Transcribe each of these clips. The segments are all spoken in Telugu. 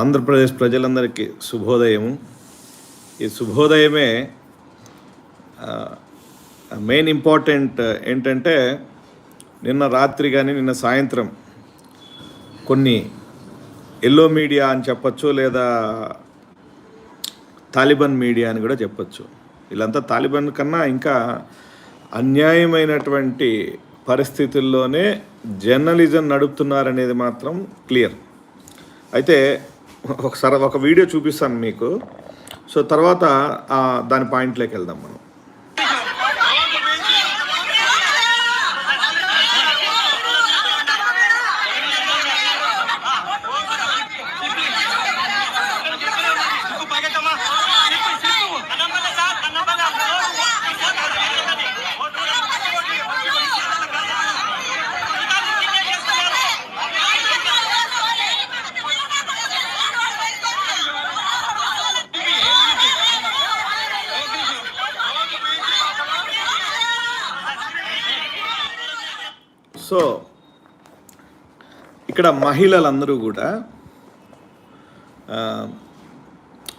ఆంధ్రప్రదేశ్ ప్రజలందరికీ శుభోదయము. ఈ శుభోదయమే మెయిన్ ఇంపార్టెంట్ ఏంటంటే నిన్న రాత్రి కానీ నిన్న సాయంత్రం కొన్ని ఎల్లో మీడియా అని చెప్పచ్చు లేదా తాలిబాన్ మీడియా అని కూడా చెప్పచ్చు. వీళ్ళంతా తాలిబాన్ కన్నా ఇంకా అన్యాయమైనటువంటి పరిస్థితుల్లోనే జర్నలిజం నడుపుతున్నారనేది మాత్రం క్లియర్. అయితే ఒకసారి ఒక వీడియో చూపిస్తాను మీకు. సో తర్వాత దాని పాయింట్లోకి వెళ్దాం మనం. ఇక్కడ మహిళలందరూ కూడా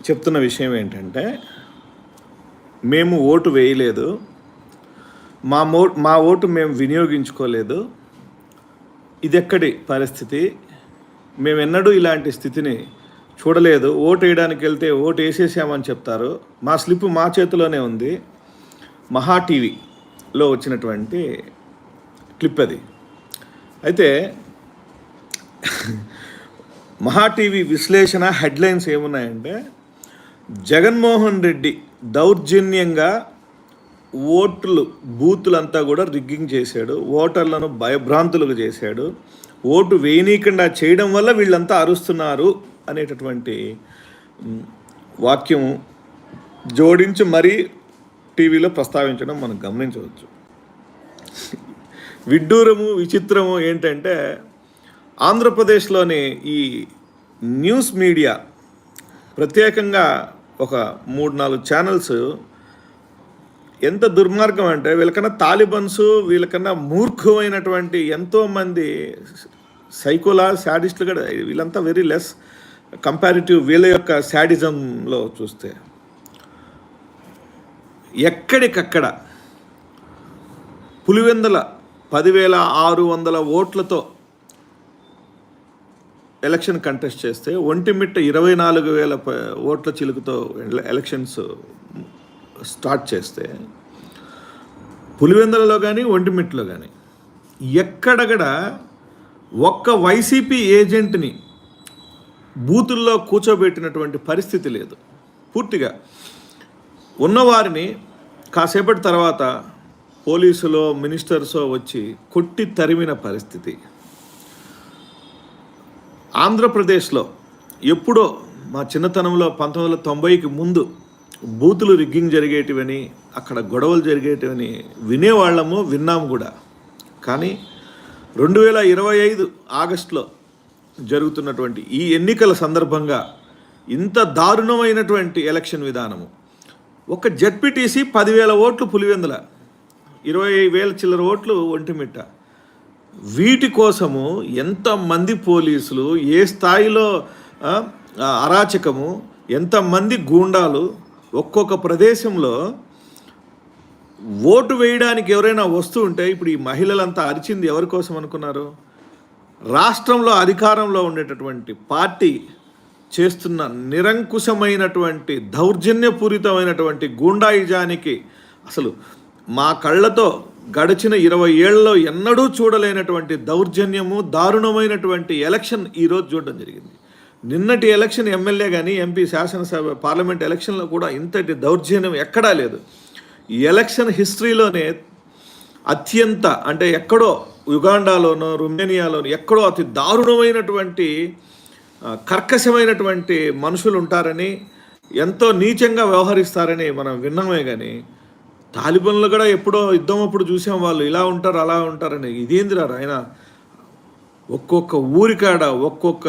చెప్తున్న విషయం ఏంటంటే మేము ఓటు వేయలేదు మా మో మా ఓటు మేము వినియోగించుకోలేదు ఇది ఎక్కడి పరిస్థితి? మేము ఎన్నడూ ఇలాంటి స్థితిని చూడలేదు. ఓటు వేయడానికి వెళ్తే ఓటు వేసేసామని చెప్తారు. మా స్లిప్ మా చేతిలోనే ఉంది. మహా టీవీలో వచ్చినటువంటి క్లిప్ అది. అయితే మహా టీవీ విశ్లేషణ హెడ్లైన్స్ ఏమున్నాయంటే జగన్మోహన్ రెడ్డి దౌర్జన్యంగా ఓట్లు బూతులంతా కూడా రిగ్గింగ్ చేశాడు ఓటర్లను భయభ్రాంతులకు చేశాడు ఓటు వేయనీయకుండా చేయడం వల్ల వీళ్ళంతా అరుస్తున్నారు అనేటటువంటి వాక్యం జోడించి మరీ టీవీలో ప్రస్తావించడం మనం గమనించవచ్చు. విడ్డూరము విచిత్రము ఏంటంటే ఆంధ్రప్రదేశ్లోని ఈ న్యూస్ మీడియా ప్రత్యేకంగా ఒక మూడు నాలుగు ఛానల్స్ ఎంత దుర్మార్గం అంటే వీళ్ళకన్నా తాలిబన్స్ వీళ్ళకన్నా మూర్ఖమైనటువంటి ఎంతోమంది సైకోలా శాడిస్టులు కూడా వీళ్ళంతా వెరీ లెస్ కంపారిటివ్ వీళ్ళ యొక్క శాడిజంలో చూస్తే. ఎక్కడికక్కడ పులివెందల పదివేల ఆరు వందల ఓట్లతో ఎలక్షన్ కంటెస్ట్ చేస్తే ఒంటిమిట్ట ఇరవై నాలుగు వేల ఓట్ల చిలుకుతో ఎలక్షన్స్ స్టార్ట్ చేస్తే పులివెందులలో కానీ ఒంటిమిట్టలో కానీ ఎక్కడగడ ఒక్క వైసీపీ ఏజెంట్ని బూతుల్లో కూర్చోబెట్టినటువంటి పరిస్థితి లేదు. పూర్తిగా ఉన్నవారిని కాసేపటి తర్వాత పోలీసులో మినిస్టర్సో వచ్చి కొట్టి తరిమిన పరిస్థితి. ఆంధ్రప్రదేశ్లో ఎప్పుడో మా చిన్నతనంలో పంతొమ్మిది వందల తొంభైకి ముందు బూతులు రిగ్గింగ్ జరిగేటివని అక్కడ గొడవలు జరిగేటివని వినేవాళ్ళము విన్నాము కూడా. కానీ రెండు వేల ఇరవై ఐదు ఆగస్టులో జరుగుతున్నటువంటి ఈ ఎన్నికల సందర్భంగా ఇంత దారుణమైనటువంటి ఎలక్షన్ విధానము. ఒక జడ్పీటీసీ పదివేల ఓట్లు పులివెందుల ఇరవై వేల చిల్లర ఓట్లు ఒంటిమిట్ట. వీటి కోసము ఎంతమంది పోలీసులు ఏ స్థాయిలో అరాచకము ఎంతమంది గూండాలు ఒక్కొక్క ప్రదేశంలో ఓటు వేయడానికి ఎవరైనా వస్తూ ఉంటే ఇప్పుడు ఈ మహిళలంతా అరిచింది ఎవరి కోసం అనుకున్నారు? రాష్ట్రంలో అధికారంలో ఉండేటటువంటి పార్టీ చేస్తున్న నిరంకుశమైనటువంటి దౌర్జన్యపూరితమైనటువంటి గూండాయిజానికి అసలు మా కళ్ళతో గడిచిన ఇరవై ఏళ్ళలో ఎన్నడూ చూడలేనటువంటి దౌర్జన్యము దారుణమైనటువంటి ఎలక్షన్ ఈరోజు చూడడం జరిగింది. నిన్నటి ఎలక్షన్ ఎమ్మెల్యే కానీ ఎంపీ శాసనసభ పార్లమెంట్ ఎలక్షన్లో కూడా ఇంతటి దౌర్జన్యం ఎక్కడా లేదు. ఎలక్షన్ హిస్టరీలోనే అత్యంత అంటే ఎక్కడో యుగాండాలోనో రుమేనియాలోనో ఎక్కడో అతి దారుణమైనటువంటి కర్కశమైనటువంటి మనుషులు ఉంటారని ఎంతో నీచంగా వ్యవహరిస్తారని మనం విన్నామే కానీ తాలిబన్లు కూడా ఎప్పుడో యుద్ధం అప్పుడు చూసాం వాళ్ళు ఇలా ఉంటారు అలా ఉంటారని. ఇదేందిరా ఆయన? ఒక్కొక్క ఊరికాడ ఒక్కొక్క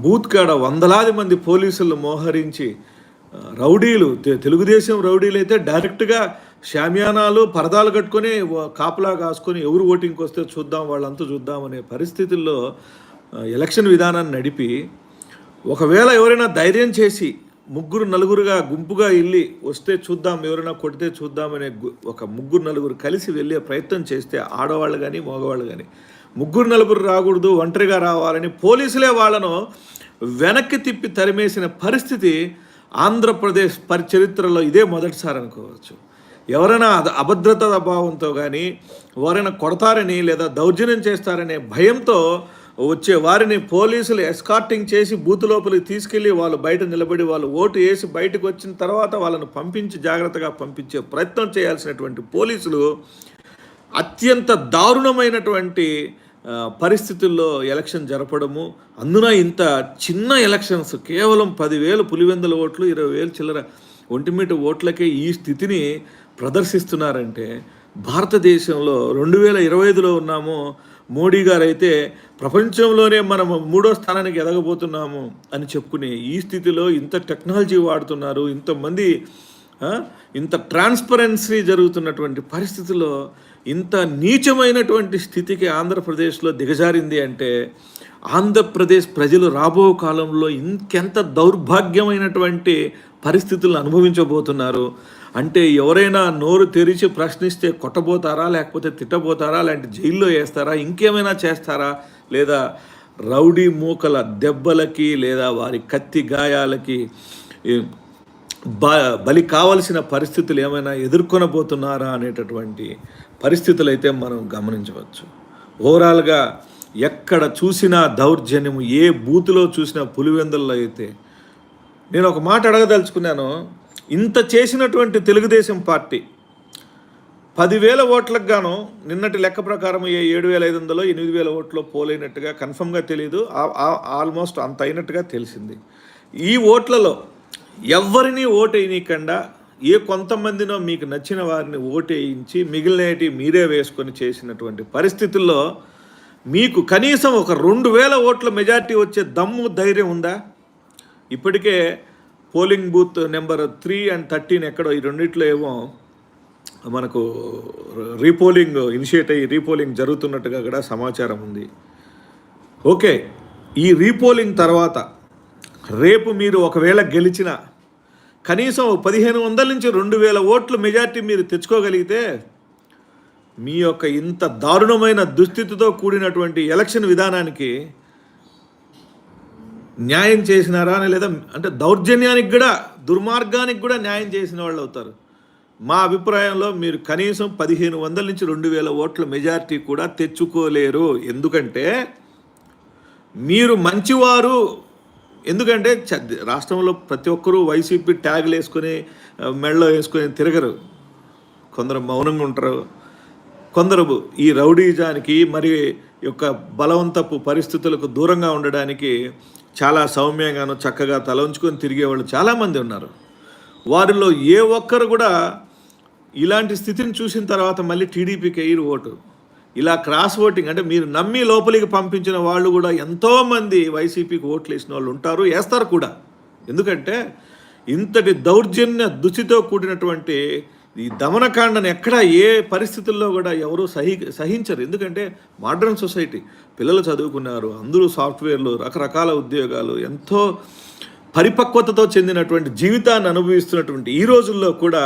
బూత్ కాడ వందలాది మంది పోలీసులు మోహరించి రౌడీలు తెలుగుదేశం రౌడీలు అయితే డైరెక్ట్గా షామియానాలు పరదాలు కట్టుకొని కాపలా కాసుకొని ఎవరు ఓటింగ్కి వస్తే చూద్దాం వాళ్ళంతా చూద్దాం అనే పరిస్థితుల్లో ఎలక్షన్ విధానాన్ని నడిపి ఒకవేళ ఎవరైనా ధైర్యం చేసి ముగ్గురు నలుగురుగా గుంపుగా వెళ్ళి వస్తే చూద్దాం ఎవరైనా కొడితే చూద్దామనే గు- ఒక ముగ్గురు నలుగురు కలిసి వెళ్ళే ప్రయత్నం చేస్తే ఆడవాళ్ళు కానీ మగవాళ్ళు కానీ ముగ్గురు నలుగురు రాకూడదు ఒంటరిగా రావాలని పోలీసులే వాళ్ళను వెనక్కి తిప్పి తరిమేసిన పరిస్థితి ఆంధ్రప్రదేశ్ పరి చరిత్రలో ఇదే మొదటిసారి అనుకోవచ్చు. ఎవరైనా అభద్రత అభద్రతా భావంతో కానీ ఎవరైనా కొడతారని లేదా దౌర్జన్యం చేస్తారనే భయంతో వచ్చే వారిని పోలీసులు ఎస్కార్టింగ్ చేసి బూత్ లోపలికి తీసుకెళ్ళి వాళ్ళు బయట నిలబడి వాళ్ళు ఓటు వేసి బయటకు వచ్చిన తర్వాత వాళ్ళను పంపించి జాగ్రత్తగా పంపించే ప్రయత్నం చేయాల్సినటువంటి పోలీసులు అత్యంత దారుణమైనటువంటి పరిస్థితుల్లో ఎలక్షన్ జరపడము. అందున ఇంత చిన్న ఎలక్షన్స్ కేవలం పదివేలు పులివెందుల ఓట్లు ఇరవై వేలు చిల్లర ఒంటిమీట ఓట్లకే ఈ స్థితిని ప్రదర్శిస్తున్నారంటే భారతదేశంలో రెండు వేల ఇరవై ఐదులో ఉన్నాము. మోడీ గారు అయితే ప్రపంచంలోనే మనం మూడో స్థానానికి ఎదగబోతున్నాము అని చెప్పుకునే ఈ స్థితిలో ఇంత టెక్నాలజీ వాడుతున్నారు ఇంతమంది ఇంత ట్రాన్స్పరెన్సీ జరుగుతున్నటువంటి పరిస్థితుల్లో ఇంత నీచమైనటువంటి స్థితికి ఆంధ్రప్రదేశ్లో దిగజారింది అంటే ఆంధ్రప్రదేశ్ ప్రజలు రాబో కాలంలో ఇంకెంత దౌర్భాగ్యమైనటువంటి పరిస్థితులను అనుభవించబోతున్నారు. అంటే ఎవరైనా నోరు తెరిచి ప్రశ్నిస్తే కొట్టబోతారా లేకపోతే తిట్టబోతారా లేదంటే జైల్లో వేస్తారా ఇంకేమైనా చేస్తారా? లేదా రౌడీ మూకల దెబ్బలకి లేదా వారి కత్తి గాయాలకి బ బలి కావలసిన పరిస్థితులు ఏమైనా ఎదుర్కొనబోతున్నారా అనేటటువంటి పరిస్థితులు అయితే మనం గమనించవచ్చు. ఓవరాల్గా ఎక్కడ చూసినా దౌర్జన్యము ఏ బూతులో చూసినా పులివెందుల్లో అయితే నేను ఒక మాట అడగదలుచుకున్నాను. ఇంత చేసినటువంటి తెలుగుదేశం పార్టీ పదివేల ఓట్లకు గాను నిన్నటి లెక్క ప్రకారం ఏ ఏడు వేల ఐదు వందలో ఎనిమిది వేల ఓట్లో పోలైనట్టుగా కన్ఫర్మ్గా తెలియదు ఆల్మోస్ట్ అంత అయినట్టుగా తెలిసింది. ఈ ఓట్లలో ఎవరిని ఓటేయనీయకుండా ఏ కొంతమందినో మీకు నచ్చిన వారిని ఓటేయించి మిగిలినటి మీరే వేసుకొని చేసినటువంటి పరిస్థితుల్లో మీకు కనీసం ఒక రెండు వేల ఓట్ల మెజార్టీ వచ్చే దమ్ము ధైర్యం ఉందా? ఇప్పటికే polling booth number three and thirteen ఎక్కడో ఈ రెండిట్లో ఏమో మనకు రీపోలింగ్ ఇనిషియేట్ అయ్యి రీపోలింగ్ జరుగుతున్నట్టుగా కూడా సమాచారం ఉంది. ఓకే ఈ రీపోలింగ్ తర్వాత రేపు మీరు ఒకవేళ గెలిచిన కనీసం పదిహేను వందల నుంచి రెండు వేల ఓట్లు మెజార్టీ మీరు తెచ్చుకోగలిగితే మీ యొక్క ఇంత దారుణమైన దుస్థితితో కూడినటువంటి ఎలక్షన్ విధానానికి న్యాయం చేసినారా అని లేదా అంటే దౌర్జన్యానికి కూడా దుర్మార్గానికి కూడా న్యాయం చేసిన వాళ్ళు అవుతారు. మా అభిప్రాయంలో మీరు కనీసం పదిహేను వందల నుంచి రెండు వేల ఓట్ల మెజారిటీ కూడా తెచ్చుకోలేరు. ఎందుకంటే మీరు మంచివారు ఎందుకంటే చ- రాష్ట్రంలో ప్రతి ఒక్కరూ వైసీపీ ట్యాగులు వేసుకొని మెళ్ళలో మెడలో వేసుకొని తిరగరు. కొందరు మౌనంగా ఉంటారు. కొందరు ఈ రౌడీజానికి మరి యొక్క బలవంతపు పరిస్థితులకు దూరంగా ఉండడానికి చాలా సౌమ్యంగాను చక్కగా తల ఉంచుకొని తిరిగేవాళ్ళు చాలామంది ఉన్నారు. వారిలో ఏ ఒక్కరు కూడా ఇలాంటి స్థితిని చూసిన తర్వాత మళ్ళీ టీడీపీకి ఎయిర్ ఓటు. ఇలా క్రాస్ ఓటింగ్ అంటే మీరు నమ్మి లోపలికి పంపించిన వాళ్ళు కూడా ఎంతోమంది వైసీపీకి ఓట్లు వేసిన వాళ్ళు ఉంటారు వేస్తారు కూడా. ఎందుకంటే ఇంతటి దౌర్జన్య దుచితో కూడినటువంటి ఈ దమనకాండను ఎక్కడ ఏ పరిస్థితుల్లో కూడా ఎవరు సహి సహించరు. ఎందుకంటే మోడర్న్ సొసైటీ పిల్లలు చదువుకున్నారు అందరూ సాఫ్ట్వేర్లు రకరకాల ఉద్యోగాలు ఎంతో పరిపక్వతతో చెందినటువంటి జీవితాన్ని అనుభవిస్తున్నటువంటి ఈ రోజుల్లో కూడా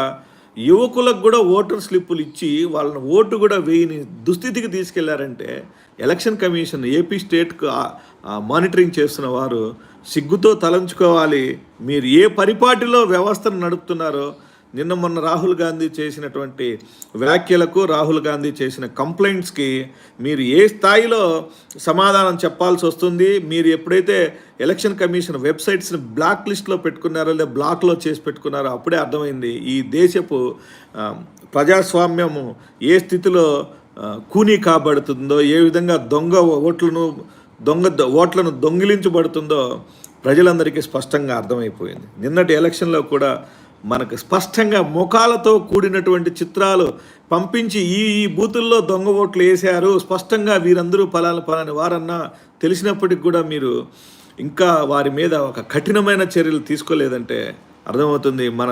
యువకులకు కూడా ఓటర్ స్లిప్పులు ఇచ్చి వాళ్ళని ఓటు కూడా వేయని దుస్థితికి తీసుకెళ్ళారంటే ఎలక్షన్ కమిషన్ ఏపీ స్టేట్కు మానిటరింగ్ చేస్తున్న వారు సిగ్గుతో తలంచుకోవాలి. మీరు ఏ పరిపాటిలో వ్యవస్థను నడుపుతున్నారో నిన్న మొన్న రాహుల్ గాంధీ చేసినటువంటి వ్యాఖ్యలకు రాహుల్ గాంధీ చేసిన కంప్లైంట్స్కి మీరు ఏ స్థాయిలో సమాధానం చెప్పాల్సి వస్తుంది? మీరు ఎప్పుడైతే ఎలక్షన్ కమిషన్ వెబ్సైట్స్ని బ్లాక్ లిస్ట్లో పెట్టుకున్నారో లేదా బ్లాక్లో చేసి పెట్టుకున్నారో అప్పుడే అర్థమైంది ఈ దేశపు ప్రజాస్వామ్యము ఏ స్థితిలో కూనీ కాబడుతుందో ఏ విధంగా దొంగ ఓట్లను దొంగ ఓట్లను దొంగిలించబడుతుందో ప్రజలందరికీ స్పష్టంగా అర్థమైపోయింది. నిన్నటి ఎలక్షన్లో కూడా మనకు స్పష్టంగా ముఖాలతో కూడినటువంటి చిత్రాలు పంపించి ఈ ఈ బూతుల్లో దొంగ ఓట్లు వేశారు. స్పష్టంగా వీరందరూ ఫలాలు పలాని వారన్నా తెలిసినప్పటికి కూడా మీరు ఇంకా వారి మీద ఒక కఠినమైన చర్యలు తీసుకోలేదంటే అర్థమవుతుంది. మన